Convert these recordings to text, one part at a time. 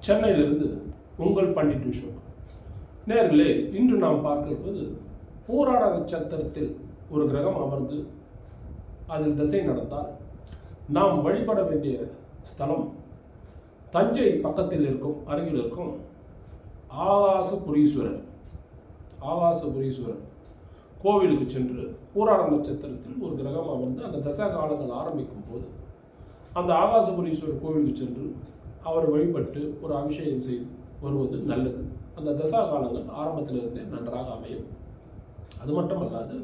சென்னையிலிருந்து உங்கள் பண்டிட் விஸ்வம் நேர்களே இன்று நாம் பார்க்க இருப்பது போராட நட்சத்திரத்தில் ஒரு கிரகம் அமர்ந்து அதில் திசை நடந்தால் நாம் வழிபட வேண்டிய ஸ்தலம் தஞ்சை பக்கத்தில் இருக்கும் அருகில் இருக்கும் ஆகாசபுரீஸ்வரர். ஆகாசபுரீஸ்வரர். கோவிலுக்கு சென்று பூராட நட்சத்திரத்தில் ஒரு கிரகம் அமர்ந்து அந்த தச காலங்கள் ஆரம்பிக்கும் போது அந்த ஆகாசபுரீஸ்வரர் கோவிலுக்கு சென்று அவர் வழிபட்டு ஒரு அபிஷேகம் செய்து வருவது நல்லது. அந்த தசா காலங்கள் ஆரம்பத்திலிருந்தே நன்றாக அமையும். அது மட்டுமல்லாது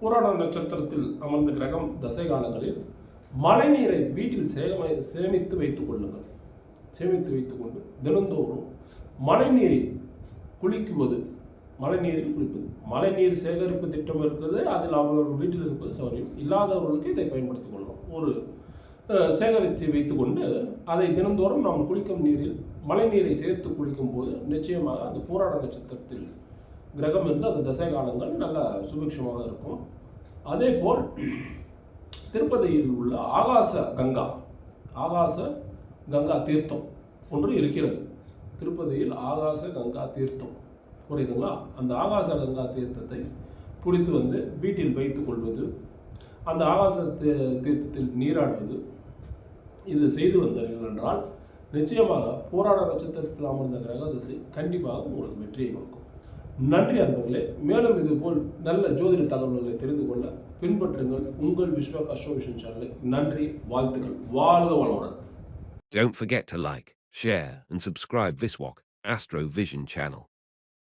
புராண நட்சத்திரத்தில் அமர்ந்த கிரகம் தசை காலங்களில் மழைநீரை வீட்டில் சேகமை சேமித்து வைத்துக் கொள்ளுங்கள். சேமித்து வைத்துக்கொண்டு தினந்தோறும் மழைநீரில் குளிக்குவது மழைநீரில் குளிப்பது. மழைநீர் சேகரிப்பு திட்டம் இருக்குது அதில் அவர்கள் வீட்டில் இருப்பது சௌரியம். இல்லாதவர்களுக்கு இதை பயன்படுத்திக் கொள்ளலாம். ஒரு சேகரித்து வைத்துக்கொண்டு அதை தினந்தோறும் நாம் குளிக்கும் நீரில் மழை நீரை சேர்த்து குளிக்கும் போது நிச்சயமாக அந்த பூராட நட்சத்திரத்தில் கிரகம் இருந்து அந்த தசை காலங்கள் நல்ல சுபிக்ஷமாக இருக்கும். அதே போல் திருப்பதியில் உள்ள ஆகாச கங்கா ஆகாச கங்கா தீர்த்தம் ஒன்று இருக்கிறது. திருப்பதியில் ஆகாச கங்கா தீர்த்தம். புரியுதுங்களா? அந்த ஆகாச கங்கா தீர்த்தத்தை பிடித்து வந்து வீட்டில் வைத்துக் கொள்வது அந்த ஆகாச தீ- தீர்த்தத்தில் நீராடுவது இது செய்து வந்தீர்கள் என்றால் நிச்சயமாக போராட நட்சத்திரத்தில் அமர்ந்த கிரக திசை கண்டிப்பாக உங்களுக்கு வெற்றியை கொடுக்கும். நன்றி அன்பர்களே. மேலும் இதுபோல் நல்ல ஜோதிட தகவல்களை தெரிந்து கொள்ள பின்பற்றுங்கள் உங்கள் விஸ்வ அஸ்ட்ரோவிஷன் சேனலை. நன்றி வாழ்த்துக்கள். வாழ்க வளமுடன். Don't forget to like, share, and subscribe Viswalk Astro Vision channel.